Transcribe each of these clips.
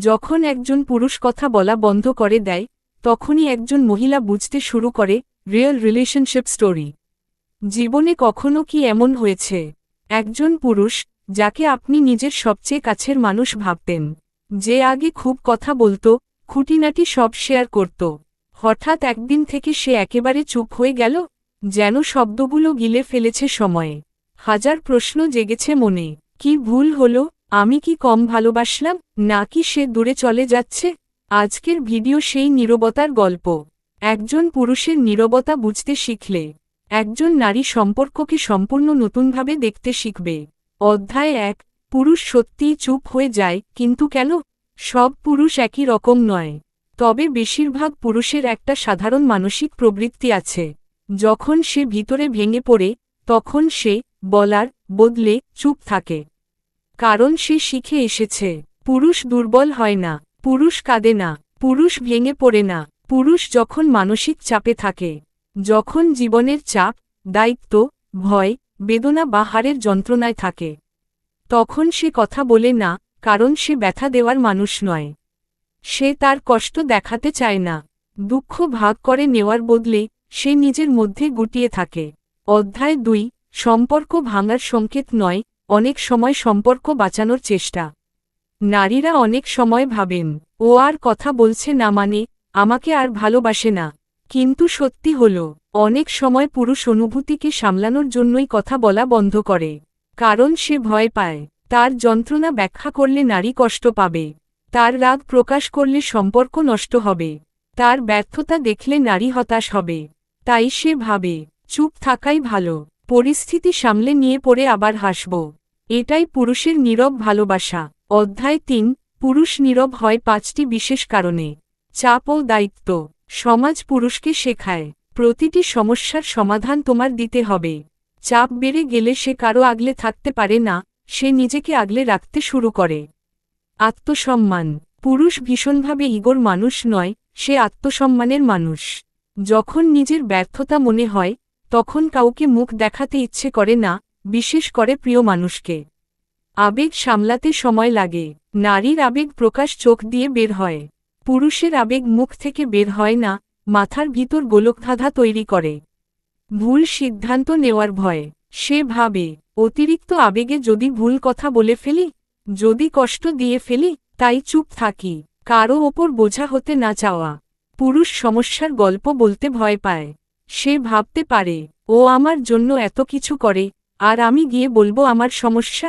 যখন একজন পুরুষ কথা বলা বন্ধ করে দেয়, তখনই একজন মহিলা বুঝতে শুরু করে, রিয়েল রিলেশনশিপ স্টোরি। জীবনে কখনো কি এমন হয়েছে? একজন পুরুষ, যাকে আপনি নিজের সবচেয়ে কাছের মানুষ ভাবতেন, যে আগে খুব কথা বলতো, খুঁটিনাটি সব শেয়ার করত। হঠাৎ একদিন থেকে সে একেবারে চুপ হয়ে গেল, যেন শব্দগুলো গিলে ফেলেছে সময়ে। হাজার প্রশ্ন জেগেছে মনে। কি ভুল হলো? আমি কি কম ভালোবাসলাম, নাকি সে দূরে চলে যাচ্ছে? আজকের ভিডিও সেই নীরবতার গল্প। একজন পুরুষের নীরবতা বুঝতে শিখলে, একজন নারী সম্পর্ককে সম্পূর্ণ নতুনভাবে দেখতে শিখবে। অধ্যায় এক, পুরুষ সত্যিই চুপ হয়ে যায়, কিন্তু কেন? সব পুরুষ একই রকম নয়। তবে বেশিরভাগ পুরুষের একটা সাধারণ মানসিক প্রবৃত্তি আছে। যখন সে ভিতরে ভেঙে পড়ে, তখন সে বলার বদলে চুপ থাকে। কারণ সে শিখে এসেছে। পুরুষ দুর্বল হয় না, পুরুষ কাঁদে না, পুরুষ ভেঙে পড়ে না, পুরুষ যখন মানসিক চাপে থাকে, যখন জীবনের চাপ, দায়িত্ব, ভয়, বেদনা বা হারের যন্ত্রণায় থাকে, তখন সে কথা বলে না, কারণ সে ব্যথা দেওয়ার মানুষ নয়। সে তার কষ্ট দেখাতে চায় না, দুঃখ ভাগ করে নেওয়ার বদলে সে নিজের মধ্যে গুটিয়ে থাকে। অধ্যায় দুই, সম্পর্ক ভাঙার সংকেত নয় অনেক সময় সম্পর্ক বাঁচানোর চেষ্টা। নারীরা অনেক সময় ভাবেন, ও আর কথা বলছে না মানে আমাকে আর ভালোবাসে না। কিন্তু সত্যি হল, অনেক সময় পুরুষ অনুভূতিকে সামলানোর জন্যই কথা বলা বন্ধ করে। কারণ সে ভয় পায়, তার যন্ত্রণা ব্যাখ্যা করলে নারী কষ্ট পাবে, তার রাগ প্রকাশ করলে সম্পর্ক নষ্ট হবে, তার ব্যর্থতা দেখলে নারী হতাশ হবে। তাই সে ভাবে, চুপ থাকাই ভালো। পরিস্থিতি সামলে নিয়ে পড়ে আবার হাসব। এটাই পুরুষের নীরব ভালোবাসা। অধ্যায় তিন, পুরুষ নীরব হয় পাঁচটি বিশেষ কারণে। চাপ ও দায়িত্ব। সমাজ পুরুষকে শেখায়। প্রতিটি সমস্যার সমাধান তোমার দিতে হবে। চাপ বেড়ে গেলে সে কারও আগলে থাকতে পারে না, সে নিজেকে আগলে রাখতে শুরু করে। আত্মসম্মান। পুরুষ ভীষণভাবে ইগোর মানুষ নয়, সে আত্মসম্মানের মানুষ। যখন নিজের ব্যর্থতা মনে হয় তখন কাউকে মুখ দেখাতে ইচ্ছে করে না, বিশেষ করে প্রিয় মানুষকে। আবেগ সামলাতে সময় লাগে। নারীর আবেগ প্রকাশ চোখ দিয়ে বের হয়। পুরুষের আবেগ মুখ থেকে বের হয় না, মাথার ভিতর গোলকধাঁধা তৈরি করে। ভুল সিদ্ধান্ত নেওয়ার ভয়। সে ভাবে, অতিরিক্ত আবেগে যদি ভুল কথা বলে ফেলি, যদি কষ্ট দিয়ে ফেলি, তাই চুপ থাকি। কারও ওপর বোঝা হতে না চাওয়া। পুরুষ সমস্যার গল্প বলতে ভয় পায়। সে ভাবতে পারে, ও আমার জন্য এত কিছু করে, আর আমি গিয়ে বলব আমার সমস্যা?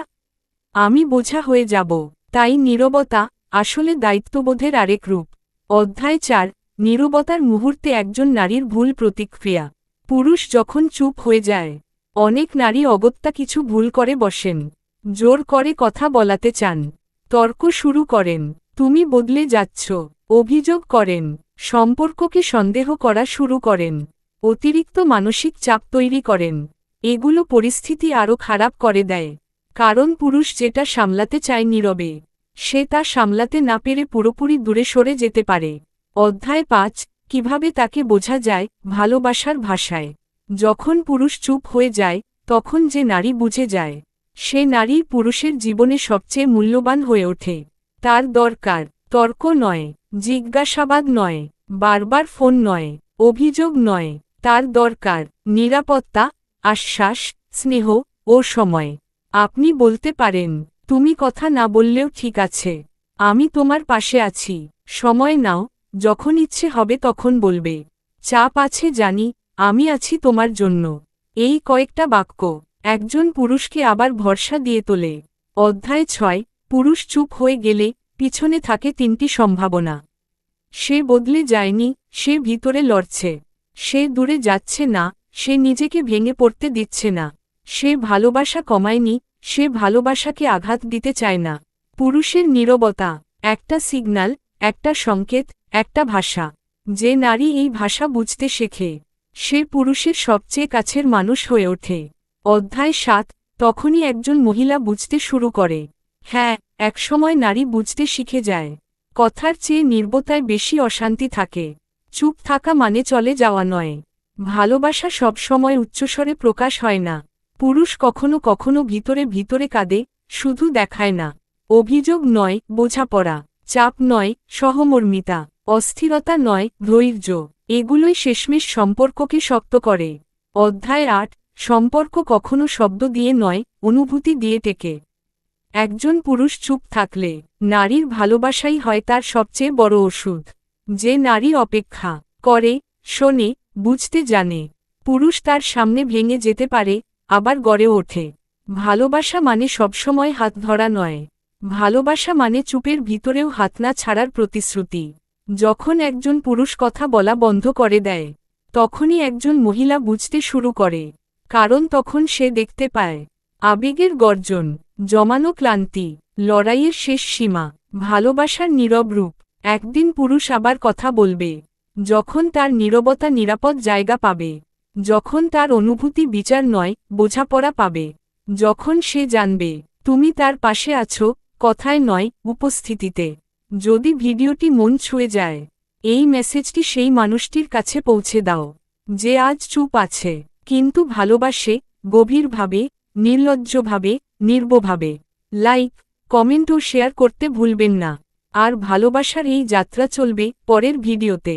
আমি বোঝা হয়ে যাব। তাই নীরবতা, আসলে দায়িত্ববোধের আরেক রূপ। অধ্যায় চার, নীরবতার মুহূর্তে একজন নারীর ভুল প্রতিক্রিয়া। পুরুষ যখন চুপ হয়ে যায়, অনেক নারী অগত্যা কিছু ভুল করে বসেন, জোর করে কথা বলাতে চান, তর্ক শুরু করেন, তুমি বদলে যাচ্ছ। অভিযোগ করেন, সম্পর্ককে সন্দেহ করা শুরু করেন। অতিরিক্ত মানসিক চাপ তৈরি করেন। এগুলো পরিস্থিতি আরও খারাপ করে দেয়। কারণ পুরুষ যেটা সামলাতে চায় নীরবে, সে তা সামলাতে না পেরে পুরোপুরি দূরে সরে যেতে পারে। অধ্যায় পাঁচ, কীভাবে তাকে বোঝা যায় ভালোবাসার ভাষায়? যখন পুরুষ চুপ হয়ে যায়, তখন যে নারী বুঝে যায়, সে নারী পুরুষের জীবনে সবচেয়ে মূল্যবান হয়ে ওঠে। তার দরকার, তর্ক নয়, জিজ্ঞাসাবাদ নয়, বারবার ফোন নয়, অভিযোগ নয় তার দরকার, নিরাপত্তা, আশ্বাস, স্নেহ ও সময়। আপনি বলতে পারেন, তুমি কথা না বললেও ঠিক আছে। আমি তোমার পাশে আছি। সময় নাও, যখন ইচ্ছে হবে তখন বলবে। চাপ আছে জানি, আমি আছি তোমার জন্য। এই কয়েকটা বাক্য একজন পুরুষকে আবার ভরসা দিয়ে তোলে। অধ্যায় ছয়, পুরুষ চুপ হয়ে গেলে পিছনে থাকে তিনটি সম্ভাবনা। সে বদলে যায়নি, সে ভিতরে লড়ছে। সে দূরে যাচ্ছে না, সে নিজেকে ভেঙে পড়তে দিচ্ছে না। সে ভালোবাসা কমায়নি, সে ভালোবাসাকে আঘাত দিতে চায় না। পুরুষের নীরবতা, একটা সিগন্যাল একটা সংকেত, একটা ভাষা। যে নারী এই ভাষা বুঝতে শেখে, সে পুরুষের সবচেয়ে কাছের মানুষ হয়ে ওঠে। অধ্যায় সাত, তখনই একজন মহিলা বুঝতে শুরু করে। হ্যাঁ একসময় নারী বুঝতে শিখে যায়। কথার চেয়ে নির্বতায় বেশি অশান্তি থাকে। চুপ থাকা মানে চলে যাওয়া নয়। ভালোবাসা সবসময় উচ্চস্বরে প্রকাশ হয় না। পুরুষ কখনো কখনো ভিতরে ভিতরে কাঁদে, শুধু দেখায় না। অভিযোগ নয়, বোঝাপড়া। চাপ নয়, সহমর্মিতা। অস্থিরতা নয়, ধৈর্য। এগুলোই শেষমেশ সম্পর্ককে শক্ত করে। অধ্যায় আট, সম্পর্ক কখনো শব্দ দিয়ে নয়, অনুভূতি দিয়ে টেকে। একজন পুরুষ চুপ থাকলে, নারীর ভালোবাসাই হয় তার সবচেয়ে বড় ওষুধ। যে নারী অপেক্ষা করে, শোনে, বুঝতে জানে। পুরুষ তার সামনে ভেঙে যেতে পারে, আবার গড়ে ওঠে। ভালোবাসা মানে সবসময় হাত ধরা নয়। ভালোবাসা মানে চুপের ভিতরেও হাত না ছাড়ার প্রতিশ্রুতি। যখন একজন পুরুষ কথা বলা বন্ধ করে দেয়, তখনই একজন মহিলা বুঝতে শুরু করে। কারণ তখন সে দেখতে পায়, আবেগের গর্জন, জমানো ক্লান্তি, লড়াইয়ের শেষ সীমা, ভালোবাসার নীরব রূপ। একদিন পুরুষ আবার কথা বলবে, যখন তার নীরবতা নিরাপদ জায়গা পাবে, যখন তার অনুভূতি বিচার নয়, বোঝাপড়া পাবে, যখন সে জানবে, তুমি তার পাশে আছো, কথায় নয়, উপস্থিতিতে। যদি ভিডিওটি মন ছুঁয়ে যায়, এই মেসেজটি সেই মানুষটির কাছে পৌঁছে দাও, যে আজ চুপ আছে, কিন্তু ভালোবাসে, গভীরভাবে, নির্লজ্জভাবে, নির্বভাবে। লাইক, কমেন্ট ও শেয়ার করতে ভুলবেন না। আর ভালোবাসার এই যাত্রা চলবে পরের ভিডিওতে।